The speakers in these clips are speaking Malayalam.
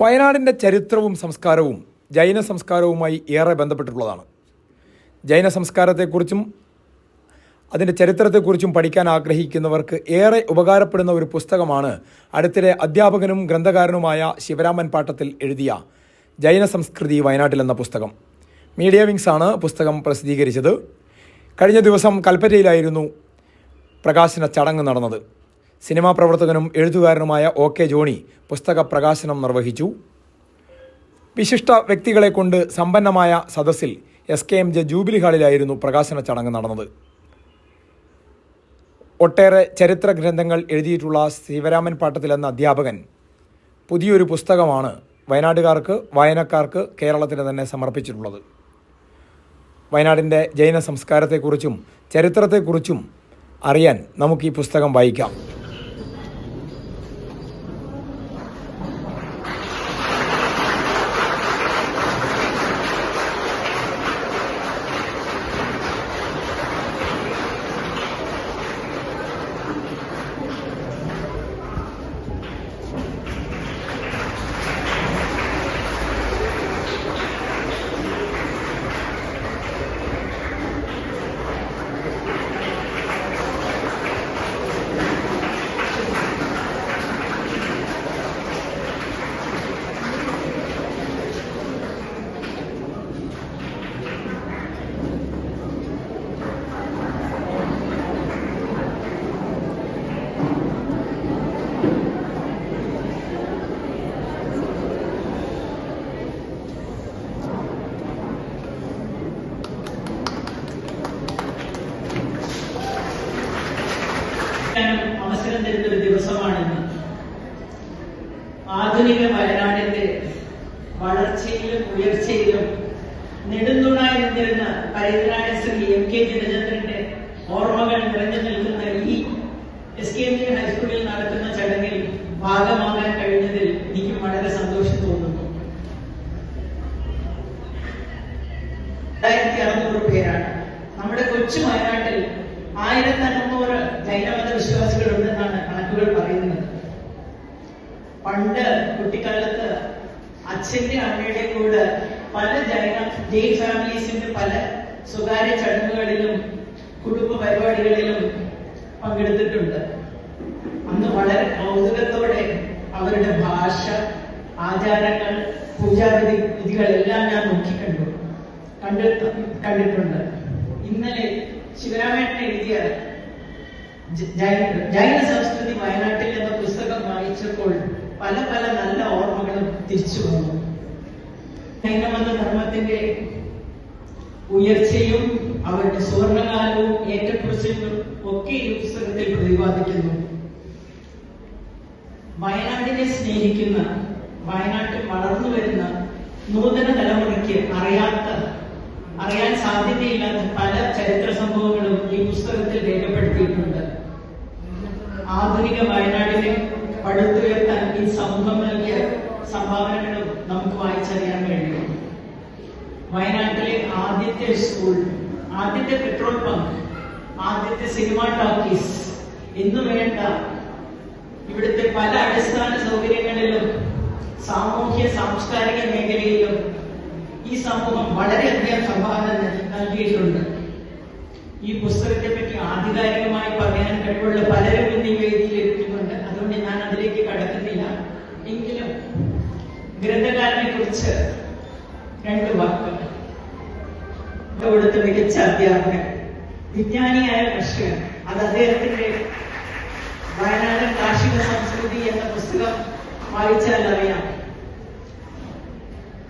വയനാടിന്റെ ചരിത്രവും സംസ്കാരവും ജൈന സംസ്കാരവുമായി ഏറെ ബന്ധപ്പെട്ടിട്ടുള്ളതാണ്. ജൈന സംസ്കാരത്തെക്കുറിച്ചും അതിന്റെ ചരിത്രത്തെക്കുറിച്ചും പഠിക്കാൻ ആഗ്രഹിക്കുന്നവർക്ക് ഏറെ ഉപകാരപ്പെടുന്ന ഒരു പുസ്തകമാണ് അടുത്തിടെ അധ്യാപകനും ഗ്രന്ഥകാരനുമായ ശിവരാമൻ പാട്ടത്തിൽ എഴുതിയ ജൈന സംസ്കൃതി വയനാട്ടിൽ എന്ന പുസ്തകം. മീഡിയ വിങ്സ് ആണ് പുസ്തകം പ്രസിദ്ധീകരിച്ചത്. കഴിഞ്ഞ ദിവസം കൽപ്പറ്റയിലായിരുന്നു പ്രകാശന ചടങ്ങ് നടന്നത്. സിനിമാ പ്രവർത്തകനും എഴുത്തുകാരനുമായ ഒ കെ ജോണി പുസ്തക പ്രകാശനം നിർവഹിച്ചു. വിശിഷ്ട വ്യക്തികളെ കൊണ്ട് സമ്പന്നമായ സദസ്സിൽ S K M J jubilee ഹാളിലായിരുന്നു പ്രകാശന ചടങ്ങ് നടന്നത്. ഒട്ടേറെ ചരിത്ര ഗ്രന്ഥങ്ങൾ എഴുതിയിട്ടുള്ള ശിവരാമൻ പാട്ടത്തിൽ എന്ന അധ്യാപകൻ പുതിയൊരു പുസ്തകമാണ് വയനാട്ടുകാർക്ക് വായനക്കാർക്ക് കേരളത്തിന് തന്നെ സമർപ്പിച്ചിട്ടുള്ളത്. വയനാടിന്റെ ജൈന സംസ്കാരത്തെക്കുറിച്ചും ചരിത്രത്തെക്കുറിച്ചും അറിയാൻ നമുക്ക് ഈ പുസ്തകം വായിക്കാം ാനും അവസരം തരുന്ന ഒരു ദിവസമാണിന്ന് ആധുനിക വയനാടിന്റെ വളർച്ചയിലും ഉയർച്ചയിലും നിന്നിരുന്ന പരിതരായ ശ്രീ എം കെ ജനചന്ദ്രന്റെ ഓർമ്മകൾ നിറഞ്ഞു നിൽക്കുന്ന ഈ എസ് കെ എം ജി ഹൈസ്കൂളിൽ നടക്കുന്ന ചടങ്ങിൽ ഭാഗമാകാൻ കഴിഞ്ഞതിൽ എനിക്ക് വളരെ സന്തോഷം തോന്നുന്നു. രണ്ടായിരത്തി അറുന്നൂറ് പേരാണ്. നമ്മുടെ കൊച്ചു വയനാട്ടിൽ ആയിരത്തി അറുന്നൂറ് ജൈനമത വിശ്വാസികളുണ്ടെന്നാണ് കണക്കുകൾ പറയുന്നത് പണ്ട് കുട്ടിക്കാലത്ത് അച്ഛന്റെ അമ്മയുടെ കൂടെ പല ജന ജെയിൻ ഫാമിലീസിന്റെ പല സ്വകാര്യ ചടങ്ങുകളിലും കുടുംബ പരിപാടികളിലും പങ്കെടുത്തിട്ടുണ്ട്. അന്ന് വളരെ കൗതുകത്തോടെ അവരുടെ ഭാഷ ആചാരങ്ങൾ പൂജാവിധി വിധികളെല്ലാം ഞാൻ നോക്കിക്കണ്ടു. കണ്ടു കണ്ടിട്ടുണ്ട്. ഇന്നലെ ശിവരാമേട്ടൻ എഴുതിയ ജ- ജൈന സംസ്കൃതി വയനാട്ടിൽ എന്ന പുസ്തകം വായിച്ചപ്പോൾ പല പല നല്ല ഓർമ്മകളും തിരിച്ചു വന്നു. ജൈനമത ധർമ്മത്തിന്റെ ഉയർച്ചയും അവരുടെ സുവർണകാലവും ഏറ്റക്കുറിച്ചും ഒക്കെ ഈ പുസ്തകത്തിൽ പ്രതിപാദിക്കുന്നു. വയനാടിനെ സ്നേഹിക്കുന്ന വയനാട്ടിൽ വളർന്നു വരുന്ന നൂതന തലമുറയ്ക്ക് അറിയാത്ത അറിയാൻ സാധ്യതയില്ലാത്ത പല ചരിത്ര സംഭവങ്ങളും ഈ പുസ്തകത്തിൽ രേഖപ്പെടുത്തിയിട്ടുണ്ട്. ആധുനിക ഈ സമൂഹം നൽകിയ സംഭാവനകളും നമുക്ക് വായിച്ചറിയാൻ കഴിയും. വയനാട്ടിലെ ആദ്യത്തെ സ്കൂൾ ആദ്യത്തെ പെട്രോൾ പമ്പ് ആദ്യത്തെ സിനിമ ടോക്കീസ് എന്ന് വേണ്ട ഇവിടുത്തെ പല അടിസ്ഥാന സൗകര്യങ്ങളിലും സാമൂഹ്യ സാംസ്കാരിക മേഖലയിലും ഈ സമൂഹം വളരെയധികം സംഭാവന നൽ- നൽകിയിട്ടുണ്ട്. ഈ പുസ്തകത്തെ പറ്റി ആധികാരികമായി പറയാൻ കഴിവുള്ള പലരും ഇന്ന് ഈ വേദിയിൽ എത്തിയിട്ടുണ്ട് അതുകൊണ്ട് ഞാൻ അതിലേക്ക് കടക്കുന്നില്ല. എങ്കിലും ഗ്രന്ഥകാരനെ കുറിച്ച് രണ്ട് വാക്കുകൾ. അവിടുത്തെ മികച്ച അധ്യാപകൻ വിജ്ഞാനിയായ കർഷകൻ അത് അദ്ദേഹത്തിന്റെ വയനാടൻ കാർഷിക സംസ്കൃതി എന്ന പുസ്തകം വായിച്ചാൽ അറിയാം.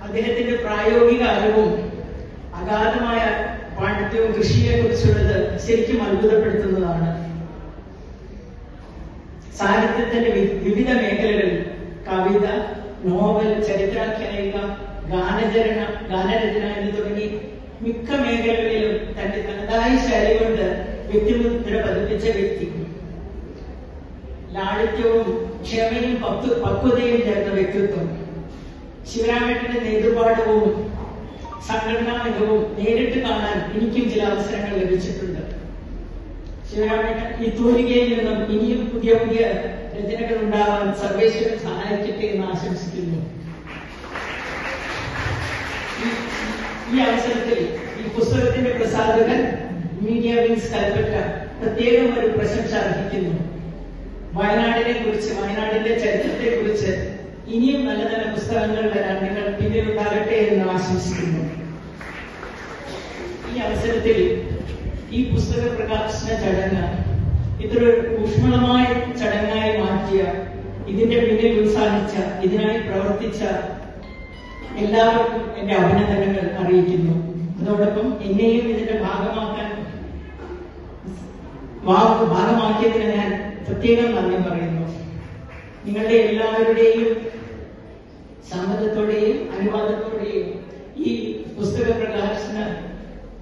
അദ്ദേഹത്തിന്റെ പ്രായോഗിക അറിവും അഗാധമായ പാണ്ഡിത്യവും കൃഷിയെ കുറിച്ചുള്ളത് ശരിക്കും അത്ഭുതപ്പെടുത്തുന്നതാണ്. സാഹിത്യത്തിന്റെ വിവിധ മേഖലകളിൽ കവിത നോവൽ ചരിത്രാഖ്യായിക ഗാനചരണ ഗാനരചന എന്ന് തുടങ്ങി മിക്ക മേഖലകളിലും തന്റെ തനതായ ശൈലി കൊണ്ട് വ്യക്തിമുദ്ര പതിപ്പിച്ച വ്യക്തി. ലാളിത്യവും ക്ഷമയും പക്വ പക്വതയും ചേർന്ന വ്യക്തിത്വം. ശിവരാമേട്ടന്റെ നേതൃപാഠവും സംഘടനാ രംഗവും നേരിട്ട് കാണാൻ എനിക്കും ചില അവസരങ്ങൾ ലഭിച്ചിട്ടുണ്ട്. ശിവരാമേട്ട ഈ തൂലികയിൽ നിന്നും ഇനിയും പുതിയ പുതിയ രചനകൾ ഉണ്ടാവാൻ സർവേശ്വരൻ സഹായിക്കട്ടെ എന്ന് ആശംസിക്കുന്നു. ഈ അവസരത്തിൽ ഈ പുസ്തകത്തിന്റെ പ്രസാധകൻ മീഡിയ വിൻസ് കൽപ്പറ്റ പ്രത്യേകം ഒരു പ്രശംസ അർഹിക്കുന്നു. വയനാടിനെ കുറിച്ച് വയനാടിന്റെ ചരിത്രത്തെ കുറിച്ച് ഇനിയും നല്ല നല്ല പുസ്തകങ്ങൾ വരാൻ നിങ്ങൾ പിന്നിലുണ്ടാകട്ടെ എന്ന് ആശംസിക്കുന്നു. ഈ അവസരത്തിൽ ഈ പുസ്തക പ്രകാശന ചടങ്ങ് ഇത്ര ഊഷ്മളമായ ചടങ്ങായി മാറ്റിയ ഇതിന്റെ പിന്നിൽ ഉത്സാഹിച്ച ഇതിനായി പ്രവർത്തിച്ച എല്ലാവർക്കും എന്റെ അഭിനന്ദനങ്ങൾ അറിയിക്കുന്നു. അതോടൊപ്പം എന്നെയും ഇതിന്റെ ഭാഗമാക്കാൻ ഭാഗ- ഭാഗമാക്കിയതിന് ഞാൻ പ്രത്യേകം നന്ദി പറയുന്നു. നിങ്ങളുടെ എല്ലാവരുടെയും സമ്മതത്തോടെയും അനുവാദത്തോടെയും ഈ പുസ്തക പ്രകാശന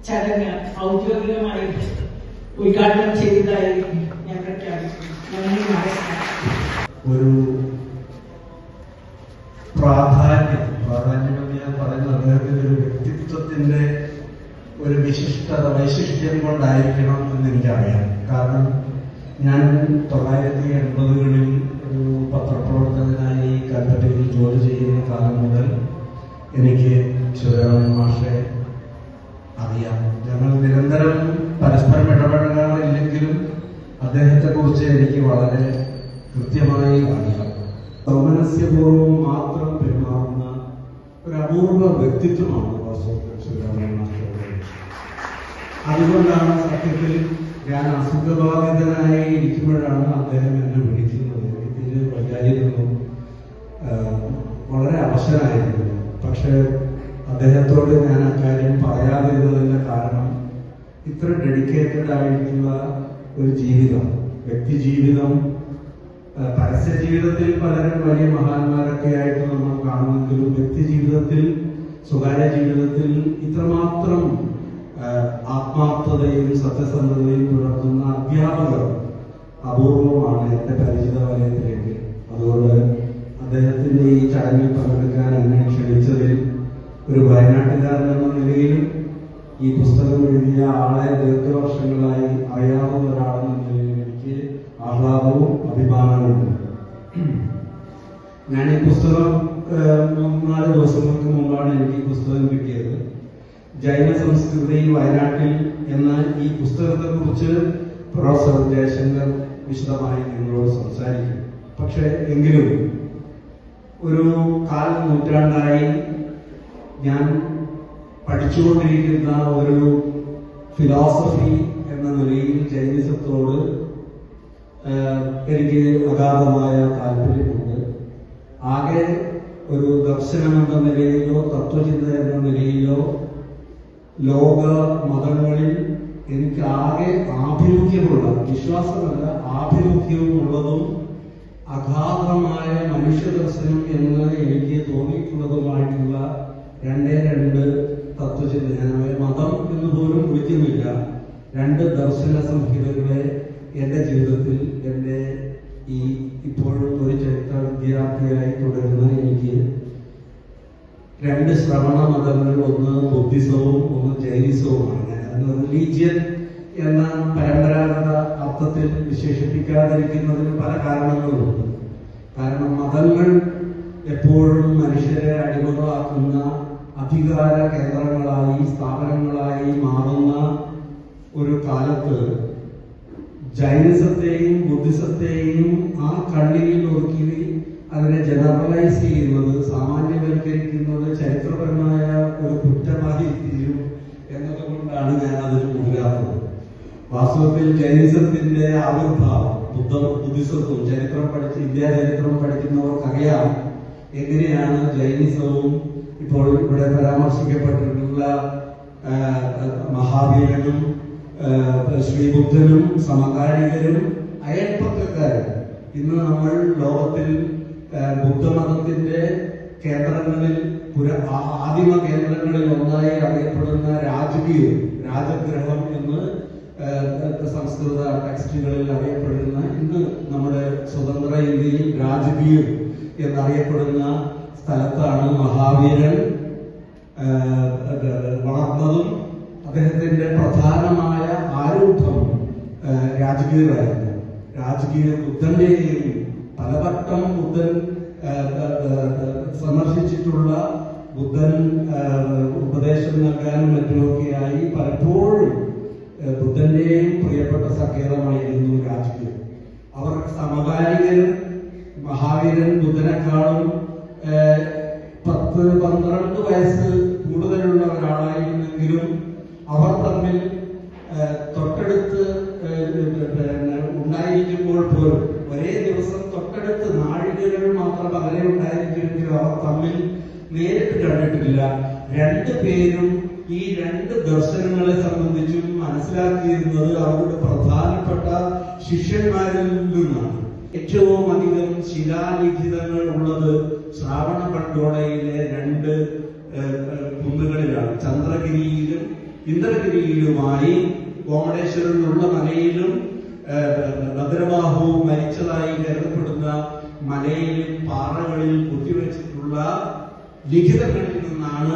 ചടങ്ങ് ഔദ്യോഗികമായി ഉദ്ഘാടനം ചെയ്തതായി ഞാൻ നന്ദി ഒരു പ്രാധാന്യം പ്രാധാന്യം ഞാൻ പറയുന്നത് അദ്ദേഹത്തിന്റെ ഒരു വ്യക്തിത്വത്തിന്റെ ഒരു വിശിഷ്ടത വൈശിഷ്ട്യം കൊണ്ടായിരിക്കണം എന്ന് എനിക്കറിയാം. കാരണം ഞാൻ തൊള്ളായിരത്തി എൺപതുകളിൽ പത്രപ്രവർത്തകനായി കൽപ്പറ്റയിൽ ജോലി ചെയ്യുന്ന കാലം മുതൽ എനിക്ക് ശിവരാമൻ മാഷെ അറിയാം. ഞങ്ങൾ നിരന്തരം പരസ്പരം ഇടപെടാറില്ലെങ്കിലും അദ്ദേഹത്തെക്കുറിച്ച് എനിക്ക് വളരെ കൃത്യമായി അറിയാം. സൗമനസ്യപൂർവം മാത്രം പെരുമാറുന്ന ഒരു അപൂർവ വ്യക്തിത്വമാണ് വാസ്തവത്തിൽ ശിവരാമൻ മാസ്റ്ററുടെ അതുകൊണ്ടാണ് സത്യത്തിൽ ഞാൻ അസുഖബാധിതനായി ഇരിക്കുമ്പോഴാണ് അദ്ദേഹം എന്നെ വിളിക്കുന്നത്. ഇതിന് വളരെ അവശനായിരുന്നു. പക്ഷെ അദ്ദേഹത്തോട് ഞാൻ അക്കാര്യം പറയാതിരുന്നതിന്റെ കാരണം ഇത്ര ഡെഡിക്കേറ്റഡ് ആയിട്ടുള്ള ഒരു ജീവിതം വ്യക്തി ജീവിതം പരസ്യ ജീവിതത്തിൽ പലരും വലിയ മഹാന്മാരൊക്കെ ആയിട്ട് നമ്മൾ കാണുമെങ്കിലും വ്യക്തി ജീവിതത്തിൽ സ്വകാര്യ ജീവിതത്തിൽ ഇത്രമാത്രം ആത്മാർത്ഥതയും സത്യസന്ധതയും പുലർത്തുന്ന അധ്യാപകർ അപൂർവമാണ് എന്റെ പരിചിത വലയത്തിലേക്ക്. അതുകൊണ്ട് അദ്ദേഹത്തിന്റെ ഈ ചടങ്ങിൽ പങ്കെടുക്കാൻ എന്നെ ക്ഷണിച്ചതിൽ ഒരു വയനാട്ടുകാരൻ എന്ന നിലയിലും ഈ പുസ്തകം എഴുതിയ ആളെ ദീർഘവർഷങ്ങളായി അറിയാവുന്ന ഒരാളെന്ന നിലയിൽ എനിക്ക് ആഹ്ലാദവും അഭിമാനവും ഞാൻ ഈ പുസ്തകം നാല് ദിവസങ്ങൾക്ക് മുമ്പാണ് എനിക്ക് ഈ പുസ്തകം കിട്ടിയത്. ജൈന സംസ്കൃതി വയനാട്ടിൽ എന്ന ഈ പുസ്തകത്തെ കുറിച്ച് പ്രൊഫസർ ജയശങ്കർ വിശദമായി നിങ്ങളോട് സംസാരിക്കും. പക്ഷെ എങ്കിലും ഒരു കാൽ നൂറ്റാണ്ടായി ഞാൻ പഠിച്ചുകൊണ്ടിരിക്കുന്ന ഒരു ഫിലോസഫി എന്ന നിലയിൽ ജൈനിസത്തോട് എനിക്ക് അഗാധമായ താല്പര്യമുണ്ട്. ആകെ ഒരു ദർശനം എന്ന നിലയിലോ തത്വചിന്ത എന്ന നിലയിലോ ലോക മതങ്ങളിൽ എനിക്ക് ആകെ ആഭിമുഖ്യമുള്ള വിശ്വാസമല്ല ആഭിമുഖ്യമുള്ളതും അഗാധമായ മനുഷ്യ ദർശനം എന്ന് എനിക്ക് തോന്നിയിട്ടുള്ളതുമായിട്ടുള്ള രണ്ടേ രണ്ട് തത്വചിന്ത മതം എന്ന് പോലും വിളിക്കുന്നില്ല. രണ്ട് ദർശന സംഹിതകളെ എന്റെ ജീവിതത്തിൽ എന്റെ ഈ ഇപ്പോഴും ഒരു ചരിത്ര വിദ്യാർത്ഥിയായി തുടരുന്ന എനിക്ക് രണ്ട് ശ്രവണ മതങ്ങൾ ഒന്ന് ബുദ്ധിസവും ഒന്ന് ജൈനിസവുമാണ്. റിലീജിയൻ എന്ന പരമ്പരാഗത അർത്ഥത്തിൽ വിശേഷിപ്പിക്കാതിരിക്കുന്നതിന് പല കാരണങ്ങളുണ്ട്. കാരണം മതങ്ങൾ എപ്പോഴും മനുഷ്യരെ അടിമകളാക്കുന്ന അധികാര കേന്ദ്രങ്ങളായി സ്ഥാപനങ്ങളായി മാറുന്ന ഒരു കാലത്ത് ജൈനിസത്തെയും ബുദ്ധിസത്തെയും ആ കണ്ണിൽ ഒതുക്കി അതിനെ ജനറലൈസ് ചെയ്യുന്നത് സാമാന്യവൽക്കരിക്കുന്നത് ചരിത്രപരമായ ഒരു കുറ്റമായി തീരും എന്നതുകൊണ്ടാണ് ഞാൻ അതിന് മുതിരാത്തത് വാസ്തവത്തിൽ ജൈനിസത്തിന്റെ ആവിർഭാവം ബുദ്ധ ബുദ്ധിസത്വം ചരിത്രം പഠിച്ച് ഇന്ത്യ ചരിത്രം പഠിക്കുന്നവർക്കറിയാം എങ്ങനെയാണ് ജൈനിസവും ഇപ്പോൾ ഇവിടെ പരാമർശിക്കപ്പെട്ടിട്ടുള്ള മഹാവീരനും ശ്രീബുദ്ധനും സമകാലികരും അയൽപ്പക്കക്കാരും ഇന്ന് നമ്മൾ ലോകത്തിൽ ബുദ്ധമതത്തിന്റെ കേന്ദ്രങ്ങളിൽ ആദിമ കേന്ദ്രങ്ങളിൽ ഒന്നായി അറിയപ്പെടുന്ന രാജകീയം രാജഗ്രഹം എന്ന് സംസ്കൃത ടെക്സ്റ്റുകളിൽ അറിയപ്പെടുന്ന ഇന്ന് നമ്മുടെ സ്വതന്ത്ര ഇന്ത്യയിൽ രാജഗീർ എന്നറിയപ്പെടുന്ന സ്ഥലത്താണ് മഹാവീരൻ. വളർന്നതും അദ്ദേഹത്തിന്റെ പ്രധാനമായ ആരൂഢം ആ, രാജകീയമായിരുന്നു. രാജകീയ ബുദ്ധന്റെയും പലവട്ടം ബുദ്ധൻ സന്ദർശിച്ചിട്ടുള്ള ബുദ്ധൻ ഉപദേശം നൽകാനും മറ്റുമൊക്കെയായി പലപ്പോഴും ബുദ്ധന്റെയും പ്രിയപ്പെട്ട സങ്കേതമായിരുന്നു രാജ്യം അവർ സമകാലികൻ മഹാവീരൻ ബുദ്ധനെക്കാളും പത്ത് പന്ത്രണ്ട് വയസ്സ് കൂടുതലുള്ള ഒരാളായിരുന്നെങ്കിലും അവർ തമ്മിൽ തൊട്ടടുത്ത് ഉണ്ടായിരിക്കുമ്പോൾ പോലും ഒരേ ദിവസം തൊട്ടടുത്ത് നാഴികകൾ മാത്രം അകലെ ഉണ്ടായിരിക്കുമെങ്കിലും അവർ തമ്മിൽ നേരിട്ട് കണ്ടിട്ടില്ല. രണ്ടു പേരും ഈ രണ്ട് ദർശനങ്ങളെ സംബന്ധിച്ചും മനസ്സിലാക്കിയിരുന്നത് അവരുടെ പ്രധാനപ്പെട്ട ശിഷ്യന്മാരിൽ നിന്നാണ്. ഏറ്റവും അധികം ശിലാലിഖിതങ്ങൾ ഉള്ളത് ശ്രാവണ പണ്ടോടയിലെ രണ്ട് കുന്നുകളിലാണ്. ചന്ദ്രഗിരിയിലും ഇന്ദ്രഗിരിയിലുമായി കോമടേശ്വരനുള്ള മലയിലും ഭദ്രബാഹു മരിച്ചതായി കരുതപ്പെടുന്ന മലയിലും പാറകളിൽ കുത്തിവെച്ചിട്ടുള്ള ലിഖിതങ്ങളിൽ നിന്നാണ്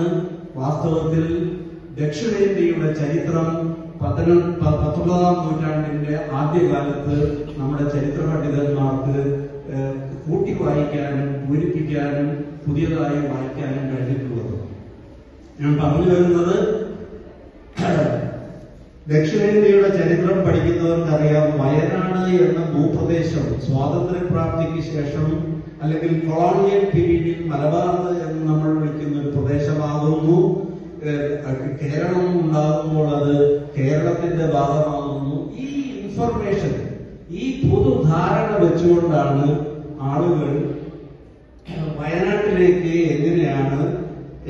വാസ്തവത്തിൽ ദക്ഷിണേന്ത്യയുടെ ചരിത്രം പത്തൊമ്പതാം നൂറ്റാണ്ടിന്റെ ആദ്യകാലത്ത് നമ്മുടെ ചരിത്ര പണ്ഡിതന്മാർക്ക് കൂട്ടി വായിക്കാനും പൂരിപ്പിക്കാനും പുതിയതായി വായിക്കാനും കഴിഞ്ഞിട്ടുള്ളത്. ഞാൻ പറഞ്ഞു വരുന്നത് ദക്ഷിണേന്ത്യയുടെ ചരിത്രം പഠിക്കുന്നവർക്കറിയാം വയനാട് എന്ന ഭൂപ്രദേശം സ്വാതന്ത്ര്യപ്രാപ്തിക്ക് ശേഷം അല്ലെങ്കിൽ കൊളോണിയൽ പീരീഡിൽ മലബാർ എന്ന് നമ്മൾ വിളിക്കുന്ന ഒരു പ്രദേശമാകുന്നു ഏഹ് കേരളം ഉണ്ടാകുമ്പോൾ അത് കേരളത്തിന്റെ ഭാഗമാകുന്നു. ഈ ഇൻഫർമേഷൻ ഈ പൊതുധാരണ വെച്ചുകൊണ്ടാണ് ആളുകൾ വയനാട്ടിലേക്ക് എങ്ങനെയാണ്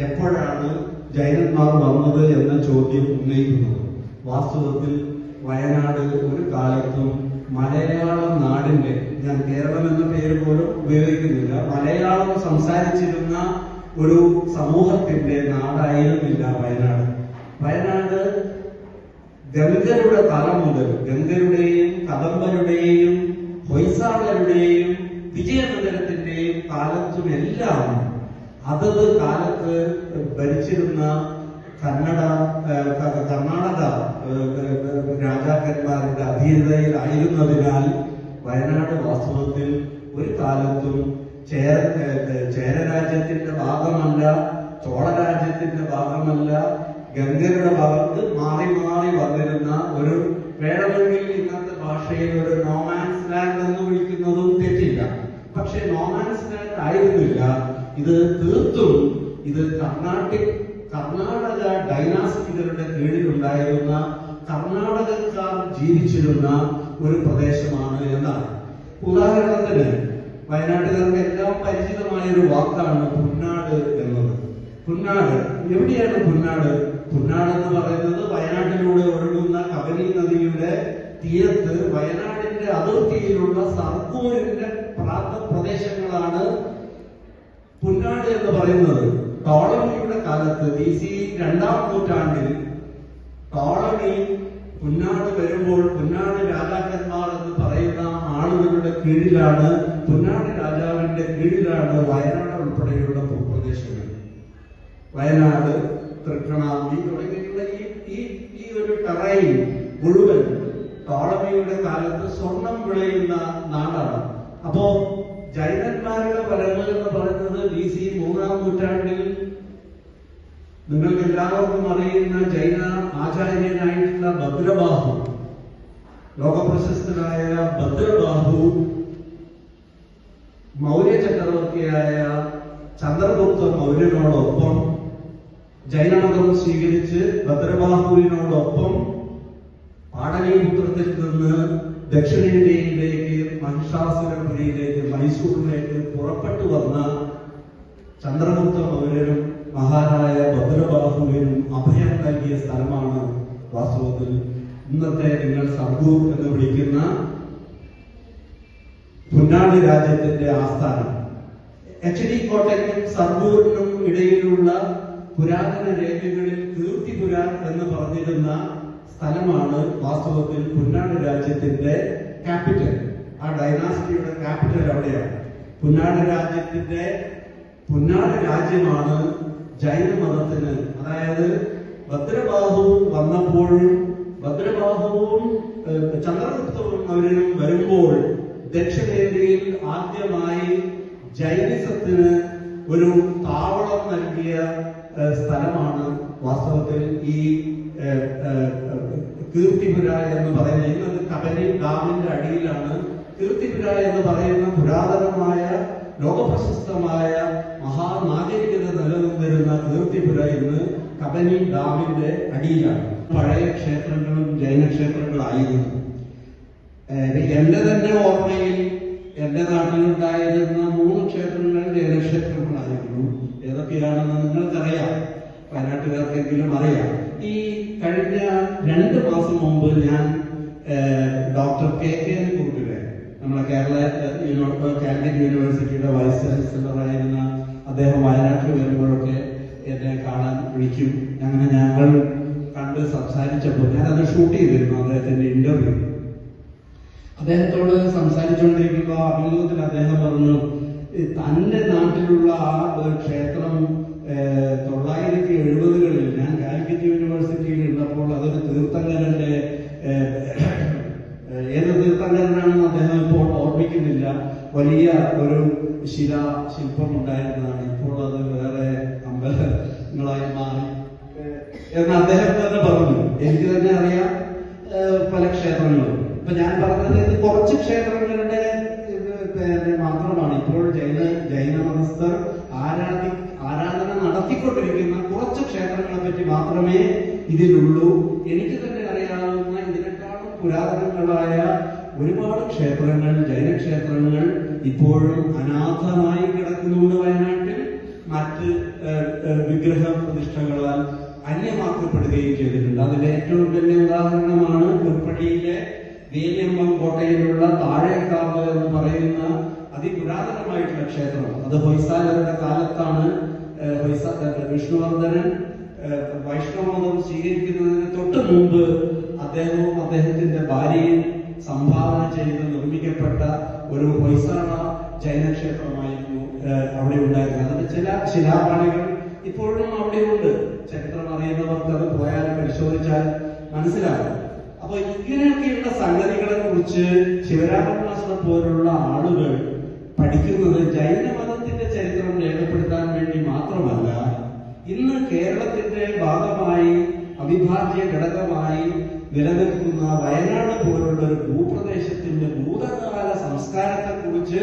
എപ്പോഴാണ് ജൈനന്മാർ വന്നത് എന്ന ചോദ്യം ഉന്നയിക്കുന്നത്. വാസ്തവത്തിൽ വയനാട് ഒരു കാലത്തും മലയാളം നാടിന്റെ ഞാൻ കേരളം എന്ന പേര് പോലും ഉപയോഗിക്കുന്നില്ല മലയാളം സംസാരിച്ചിരുന്ന ഒരു സമൂഹത്തിന്റെ നാടായിരുന്നില്ല വയനാട്. വയനാട് ഗംഗരുടെ കാലം മുതൽ ഗംഗരുടെയും കദംബരുടെയും ഹൊയ്സാളരുടെയും വിജയനഗരത്തിന്റെയും കാലത്തും എല്ലാം അതത് കാലത്ത് ഭരിച്ചിരുന്ന കന്നഡ കർണാടക രാജാക്കന്മാരുടെ അധീനതയിലായിരുന്നതിനാൽ വയനാട് വാസ്തവത്തിൽ ഒരു കാലത്തും ചേര ചേരരാജ്യത്തിന്റെ ഭാഗമല്ല ചോളരാജ്യത്തിന്റെ ഭാഗമല്ല ഗംഗരുടെ ഭാഗത്ത് മാറി മാറി വന്നിരുന്ന ഒരു വേണമെങ്കിൽ ഇന്നത്തെ ഭാഷയിൽ ഒരു നോമാൻസ് ലാൻഡ് എന്ന് വിളിക്കുന്നതും തെറ്റില്ല. പക്ഷെ നോമാൻസ് ലാൻഡ് ആയിരുന്നില്ല. ഇത് തീർത്തും ഇത് കർണാട്ടിക് കർണാടക ഡൈനാസ്റ്റികളുടെ കീഴിലുണ്ടായിരുന്ന കർണാടകക്കാർ ജീവിച്ചിരുന്ന ഒരു പ്രദേശമാണ് എന്നാണ്. ഉദാഹരണത്തിന് വയനാട്ടുകാർക്ക് എല്ലാം പരിചിതമായ ഒരു വാക്കാണ് പുന്നാട് എന്നത്. പുന്നാട് എവിടെയാണ് പുന്നാട്? പുന്നാട് എന്ന് പറയുന്നത് വയനാട്ടിലൂടെ ഒഴുകുന്ന കബനി നദിയുടെ തീരത്ത് വയനാടിന്റെ അതിർത്തിയിലുള്ള സർക്കൂരിന്റെ പ്രാന്ത പ്രദേശങ്ങളാണ് പുന്നാട് എന്ന് പറയുന്നത്. ടോളമിയുടെ കാലത്ത് ബി സി രണ്ടാം നൂറ്റാണ്ടിൽ ടോളമി പുന്നാട് വരുമ്പോൾ പുന്നാട് രാജാക്കന്മാർ എന്ന് പറയുന്ന ആളുകളുടെ കീഴിലാണ് പുന്നാട് രാജാവിന്റെ കീഴിലാണ് വയനാട് ഉൾപ്പെടെയുള്ള ഭൂപ്രദേശങ്ങൾ. വയനാട് തൃക്കണാമ്പി തുടങ്ങിയിട്ടുള്ള ഈ ഈ ഈ ഒരു ടെറൈൻ മുഴുവൻ ടോളമിയുടെ കാലത്ത് സ്വർണം വിളയുന്ന നാടാണ്. അപ്പോ ജൈനന്മാരുടെ ഫലങ്ങൾ എന്ന് പറയുന്നത് ബി സി മൂന്നാം നൂറ്റാണ്ടിൽ നിങ്ങൾക്ക് എല്ലാവർക്കും അറിയുന്ന ജൈന ആചാര്യനായിട്ടുള്ള ഭദ്രബാഹു ലോകപ്രശസ്തനായ ഭദ്രബാഹു മൗര്യ ചക്രവർത്തിയായ ചന്ദ്രഗുപ്ത മൗര്യനോടൊപ്പം ജൈനമതം സ്വീകരിച്ച് ഭദ്രബാഹുവിനോടൊപ്പം പാടലീപുത്രത്തിൽ നിന്ന് ദക്ഷിണേന്ത്യയിലേക്ക് മഹിഷാസുരപുരിയിലേക്ക് മൈസൂരിലേക്ക് പുറപ്പെട്ടു വന്ന ചന്ദ്രഗുപ്ത മൗര്യനും മഹാനായ ഭദ്രബാഹുവിനും അഭയം നൽകിയ സ്ഥലമാണ് വാസ്തവത്തിൽ ഇന്നത്തെ നിങ്ങൾ സർഗൂർ എന്ന് വിളിക്കുന്ന പുന്നാടി രാജ്യത്തിന്റെ ആസ്ഥാനം. എച്ച് ഡി കോട്ടയ്ക്കും സർഗൂറിനും ഇടയിലുള്ള പുരാതന രേഖകളിൽ കീർത്തിപുരാൻ എന്ന് പറഞ്ഞിരുന്ന സ്ഥലമാണ് വാസ്തവത്തിൽ പുന്നാട് രാജ്യത്തിന്റെ ക്യാപിറ്റൽ ആ ഡൈനാസിറ്റിയുടെ ക്യാപിറ്റൽ അവിടെയാണ്. പുന്നാട് രാജ്യത്തിന്റെ പുന്നാട് രാജ്യമാണ് ജൈന മതത്തിന്. അതായത് ഭദ്രബാഹു വന്നപ്പോഴും ഭദ്രബാഹുവും ചന്ദ്രഗുപ്തവും അവരും വരുമ്പോൾ ദക്ഷിണേന്ത്യയിൽ ആദ്യമായി ജൈനിസത്തിന് ഒരു താവളം നൽകിയ സ്ഥലമാണ് വാസ്തവത്തിൽ ഈ കീർത്തിപുര എന്ന് പറയുന്ന ഇന്നത് കബനി ഡാമിന്റെ അടിയിലാണ് കീർത്തിപുര എന്ന് പറയുന്ന പുരാതനമായ ലോകപ്രശസ്തമായ മഹാനാഗരികത നിലനിന്നിരുന്ന കീർത്തിപുര ഇന്ന് കബനി ഡാമിന്റെ അടിയിലാണ്. പഴയ ക്ഷേത്രങ്ങളും ജൈന ക്ഷേത്രങ്ങളായിരുന്നു ഏഹ് എന്റെ തന്നെ ഓർമ്മയിൽ എന്റെ നാട്ടിലുണ്ടായിരുന്ന മൂന്ന് ക്ഷേത്രങ്ങൾ ജൈനക്ഷേത്രങ്ങളായിരുന്നു. ഏതൊക്കെയാണെന്ന് നിങ്ങൾക്കറിയാം. വയനാട്ടുകാർക്കെങ്കിലും അറിയാം. ഈ കഴിഞ്ഞ രണ്ട് മാസം മുമ്പ് ഞാൻ ഡോക്ടർ കെ കെ കുറുപ്പിലെ നമ്മുടെ കേരള കാലിക്കറ്റ് യൂണിവേഴ്സിറ്റിയുടെ വൈസ് ചാൻസലർ ആയിരുന്ന അദ്ദേഹം വയനാട്ടിൽ വരുമ്പോഴൊക്കെ എന്നെ കാണാൻ വിളിക്കും. അങ്ങനെ ഞങ്ങൾ കണ്ട് സംസാരിച്ചപ്പോൾ ഞാൻ അത് ഷൂട്ട് ചെയ്തിരുന്നു അദ്ദേഹത്തിന്റെ ഇന്റർവ്യൂ അദ്ദേഹത്തോട് സംസാരിച്ചുകൊണ്ടിരിക്കുമ്പോൾ അഭിമുഖത്തിൽ അദ്ദേഹം പറഞ്ഞു "ഈ തന്റെ നാട്ടിലുള്ള ആ ക്ഷേത്രം തൊള്ളായിരത്തി എഴുപതുകളിൽ ഞാൻ കാലിക്കറ്റ് യൂണിവേഴ്സിറ്റിയിൽ ഉള്ളപ്പോൾ അതൊരു തീർത്ഥങ്കരന്റെ ഏത് തീർത്ഥങ്കരനാണെന്ന് അദ്ദേഹം ഇപ്പോൾ ഓർമ്മിക്കുന്നില്ല. വലിയ ഒരു ശിലാ ശില്പം ഉണ്ടായിരുന്നതാണ് ഇപ്പോൾ അത് വേറെ അമ്പലങ്ങളായി മാറി. എന്ന് അദ്ദേഹം തന്നെ പറഞ്ഞു. എനിക്ക് തന്നെ അറിയാം പല ക്ഷേത്രങ്ങളും. ഇപ്പൊ ഞാൻ പറഞ്ഞത് കുറച്ച് ക്ഷേത്രങ്ങളുടെ ഇത് പിന്നെ മാത്രമാണ് ഇപ്പോൾ ജൈന ജൈന മതസ്ഥർ ആരാധി ആരാധന നടത്തിക്കൊണ്ടിരിക്കുന്ന കുറച്ച് ക്ഷേത്രങ്ങളെ പറ്റി മാത്രമേ ഇതിലുള്ളൂ. എനിക്ക് തന്നെ അറിയാവുന്ന ഇതിനേക്കാളും പുരാതനങ്ങളായ ഒരുപാട് ക്ഷേത്രങ്ങൾ ജൈന ക്ഷേത്രങ്ങൾ ഇപ്പോഴും അനാഥമായി കിടക്കുന്നുണ്ട് വയനാട്ടിൽ. മറ്റ് വിഗ്രഹ പ്രതിഷ്ഠകളാൽ അന്യമാക്കപ്പെടുകയും ചെയ്തിട്ടുണ്ട്. അതിന്റെ ഏറ്റവും വലിയ ഉദാഹരണമാണ് ഉൾപ്പടിയിലെ വേലിയമ്പം കോട്ടയിലുള്ള പറയുന്ന അതിപുരാതനമായിട്ടുള്ള ക്ഷേത്രം. അത് ഹൊയ്സാലരുടെ കാലത്താണ് വിഷ്ണുവർദ്ധനൻ ഏഹ്, വൈഷ്ണവമതം സ്വീകരിക്കുന്നതിന് തൊട്ട് മുമ്പ് അദ്ദേഹവും അദ്ദേഹത്തിന്റെ ഭാര്യയും സംഭാവന ചെയ്ത് നിർമ്മിക്കപ്പെട്ട ഒരു ഹൊയ്സാള ജൈന ക്ഷേത്രമായിരുന്നു അവിടെ ഉണ്ടായിരുന്നത്. അതിന്റെ ചില ശിലാപാണികൾ ഇപ്പോഴും അവിടെയുണ്ട്. ചരിത്രം അറിയുന്നവർക്ക് അത് പോയാൽ പരിശോധിച്ചാൽ മനസ്സിലാകും. അപ്പൊ ഇങ്ങനെയൊക്കെയുള്ള സംഗതികളെ കുറിച്ച് മാസ്റ്റർ പോലുള്ള ആളുകൾ പഠിക്കുന്നത് ജൈനമതത്തിന്റെ ചരിത്രം രേഖപ്പെടുത്താൻ വേണ്ടി മാത്രമല്ല ഇന്ന് കേരളത്തിന്റെ ഭാഗമായി അവിഭാജ്യ ഘടകമായി നിലനിൽക്കുന്ന വയനാട് പോലുള്ള ഒരു ഭൂപ്രദേശത്തിന്റെ ഭൂതകാല സംസ്കാരത്തെ കുറിച്ച്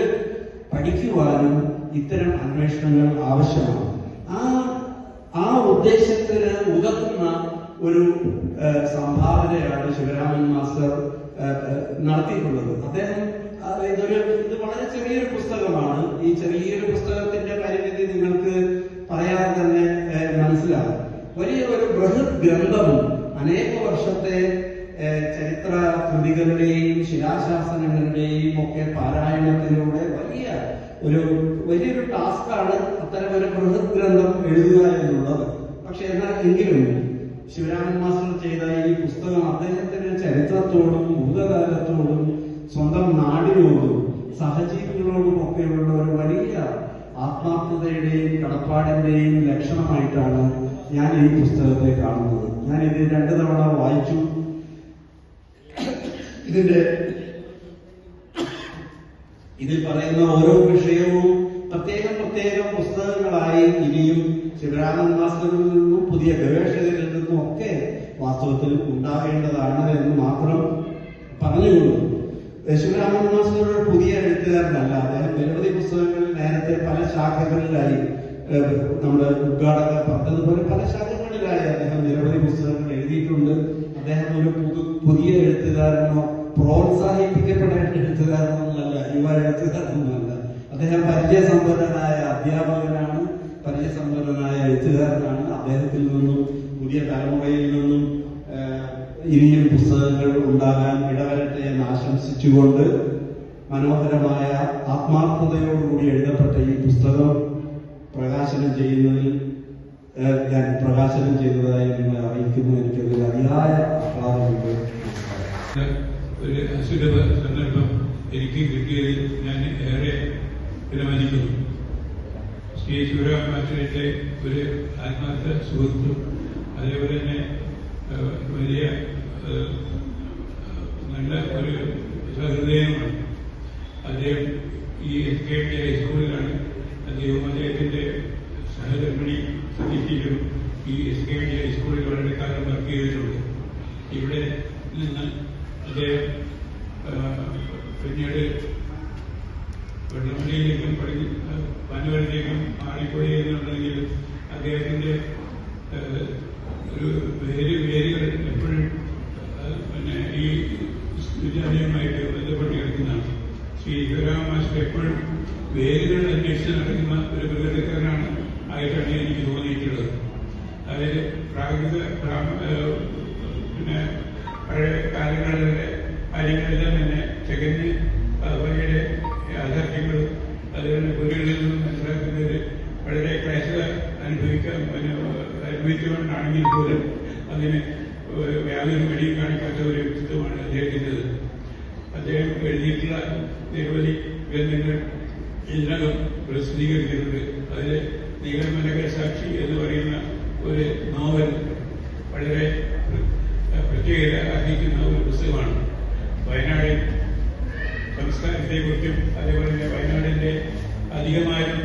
പഠിക്കുവാനും ഇത്തരം അന്വേഷണങ്ങൾ ആവശ്യമാണ്. ആ ആ ഉദ്ദേശത്തിന് ഉതകുന്ന ഒരു സംഭാവനയാണ് ശിവരാമൻ മാസ്റ്റർ നടത്തിയിട്ടുള്ളത്. അദ്ദേഹം ഇതൊരു ഇത് വളരെ ചെറിയൊരു പുസ്തകമാണ്. ഈ ചെറിയൊരു പുസ്തകത്തിന്റെ പരിമിതി നിങ്ങൾക്ക് പറയാതെ തന്നെ മനസ്സിലാകും. വലിയ ഒരു ബൃഹത് ഗ്രന്ഥവും അനേക വർഷത്തെ ചരിത്ര കൃതികളുടെയും ശിലാശാസനങ്ങളുടെയും ഒക്കെ പാരായണത്തിലൂടെ വലിയ ഒരു വലിയൊരു ടാസ്കാണ് അത്തരം ഒരു ബൃഹത് ഗ്രന്ഥം എഴുതുക എന്നുള്ളത്. പക്ഷെ എന്നാൽ എങ്കിലും ശിവരാമൻ മാസ്റ്റർ ചെയ്ത ഈ പുസ്തകം അദ്ദേഹത്തിന്റെ ചരിത്രത്തോടും ഭൂതകാലത്തോടും സ്വന്തം നാടിനോടും സഹജീവികളോടും ഒക്കെയുള്ള ഒരു വലിയ ആത്മാർത്ഥതയുടെയും കടപ്പാടിന്റെയും ലക്ഷണമായിട്ടാണ് ഞാൻ ഈ പുസ്തകത്തെ കാണുന്നത്. ഞാൻ ഇത് രണ്ടു തവണ വായിച്ചു. ഇതിന്റെ ഇതിൽ പറയുന്ന ഓരോ വിഷയവും പ്രത്യേകം പ്രത്യേകം പുസ്തകങ്ങളായി ഇനിയും ശിവരാമൻ മാസ്റ്ററിൽ നിന്നും പുതിയ ഗവേഷകരിൽ നിന്നും ഒക്കെ വാസ്തവത്തിൽ ഉണ്ടാകേണ്ടതാണ് എന്ന് മാത്രം പറഞ്ഞുകൊള്ളു ഒരു പുതിയ എഴുത്തുകാരനല്ല. അദ്ദേഹം നിരവധി പുസ്തകങ്ങളിൽ നേരത്തെ പല ശാഖകളിലായി നമ്മുടെ നമ്മുടെ പത്തെന്ന് പോലെ പല ശാഖകളിലായി അദ്ദേഹം നിരവധി പുസ്തകങ്ങൾ എഴുതിയിട്ടുണ്ട്. അദ്ദേഹം ഒരു പുതു പുതിയ എഴുത്തുകാരനോ പ്രോത്സാഹിപ്പിക്കപ്പെടേണ്ട എഴുത്തുകാരനൊന്നുമല്ല യുവ എഴുത്തുകാരനൊന്നുമല്ല. അദ്ദേഹം പരിചയസമ്പന്നനായ അധ്യാപകനാണ് പരിചയസമ്പന്നനായ എഴുത്തുകാരനാണ്. അദ്ദേഹത്തിൽ നിന്നും പുതിയ തലമുറയിൽ നിന്നും ഇനിയും പുസ്തകങ്ങൾ ഉണ്ടാകാൻ എന്ന് ആശംസിച്ചുകൊണ്ട് മനോഹരമായ ആത്മാർത്ഥതയോടുകൂടി എഴുതപ്പെട്ട ഈ പുസ്തകം പ്രകാശനം ചെയ്യുന്നതിൽ ഞാൻ പ്രകാശനം ചെയ്തതായി നിങ്ങളെ അറിയിക്കുന്നു. എനിക്കതിൽ അതിയായ ആഹ്ലാദമുണ്ട്. ഒരു എനിക്ക് കിട്ടിയതിൽ ഞാൻ ഏറെ വിലമതിക്കുന്നു ശ്രീ ശിവരാം ഒരു ആത്മാർത്ഥ സുഹൃത്തും അതേപോലെ തന്നെ വലിയ നല്ല ഒരു സഹൃദയമാണ് അദ്ദേഹം ഈ എസ് കെ ടി ഹൈസ്കൂളിലാണ് അദ്ദേഹം അദ്ദേഹത്തിന്റെ സഹധർമ്മിണി സതീഷിലും ഈ എസ് കെ ടി ഹൈസ്കൂളിൽ വളരെ കാലം വർക്ക് ചെയ്തിട്ടുണ്ട്. ഇവിടെ നിന്ന് അദ്ദേഹം പിന്നീട് വെള്ളമലയിലേക്കും പഠി പനവരത്തേക്കും മാറിപ്പോയി എന്നുണ്ടെങ്കിൽ അദ്ദേഹത്തിന്റെ ഒരു വേര് വേരുകൾ എപ്പോഴും പിന്നെ ഈ വിദ്യാലയവുമായിട്ട് ബന്ധപ്പെട്ട് ശ്രീ മാസ്റ്റർ എപ്പോഴും വേരുകൾ അന്വേഷിച്ച് നടക്കുന്ന ഒരു പ്രകൃതിക്കാരനാണ് ആയിട്ടാണ് എനിക്ക് തോന്നിയിട്ടുള്ളത്. അതായത് പ്രാകൃത പിന്നെ പഴയ കാലങ്ങളിലെ കാര്യങ്ങളെല്ലാം തന്നെ തികഞ്ഞ് അവയുടെ യാഥാർത്ഥ്യങ്ങളും അതുപോലെ ഗുരുകളിൽ നിന്നും മനസ്സിലാക്കുന്നത് വളരെ ക്ലേശത അനുഭവിക്കാൻ അനുഭവിച്ചുകൊണ്ടാണെങ്കിൽ പോലും അതിന് യാതൊരു മടിയും കാണിക്കാത്ത ഒരു വ്യക്തിത്വമാണ് അദ്ദേഹത്തിന്റെത് അദ്ദേഹം എഴുതിയിട്ടുള്ള നിരവധി ഗ്രന്ഥങ്ങൾ ഇതിനകം പ്രസിദ്ധീകരിച്ചിട്ടുണ്ട് അതിൽ നീലമലകര സാക്ഷി എന്ന് പറയുന്ന ഒരു നോവൽ വളരെ പ്രത്യേകത അർഹിക്കുന്ന ഒരു പുസ്തകമാണ്. വയനാട് സംസ്കാരത്തെക്കുറിച്ചും അതേപോലെ തന്നെ വയനാടിന്റെ അധികമായും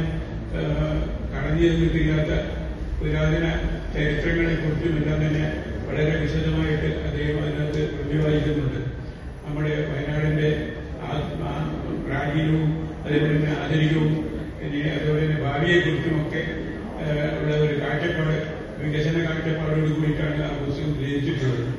കടഞ്ഞു കടന്നു ചെന്നിട്ടില്ലാത്ത പുരാതന ചരിത്രങ്ങളെക്കുറിച്ചും എല്ലാം തന്നെ വളരെ വിശദമായിട്ട് അദ്ദേഹം അതിനകത്ത് പ്രതിപാദിക്കുന്നുണ്ട്. നമ്മുടെ വയനാടിന്റെ പ്രാചീനവും അതേപോലെ തന്നെ ആധുനികവും പിന്നെ അതുപോലെ തന്നെ ഭാവിയെക്കുറിച്ചുമൊക്കെ ഉള്ള ഒരു കാഴ്ചപ്പാട് വികസന കാഴ്ചപ്പാടോട് കൂടിയിട്ടാണ് ആ പുസ്തകം രചിച്ചിട്ടുള്ളത്.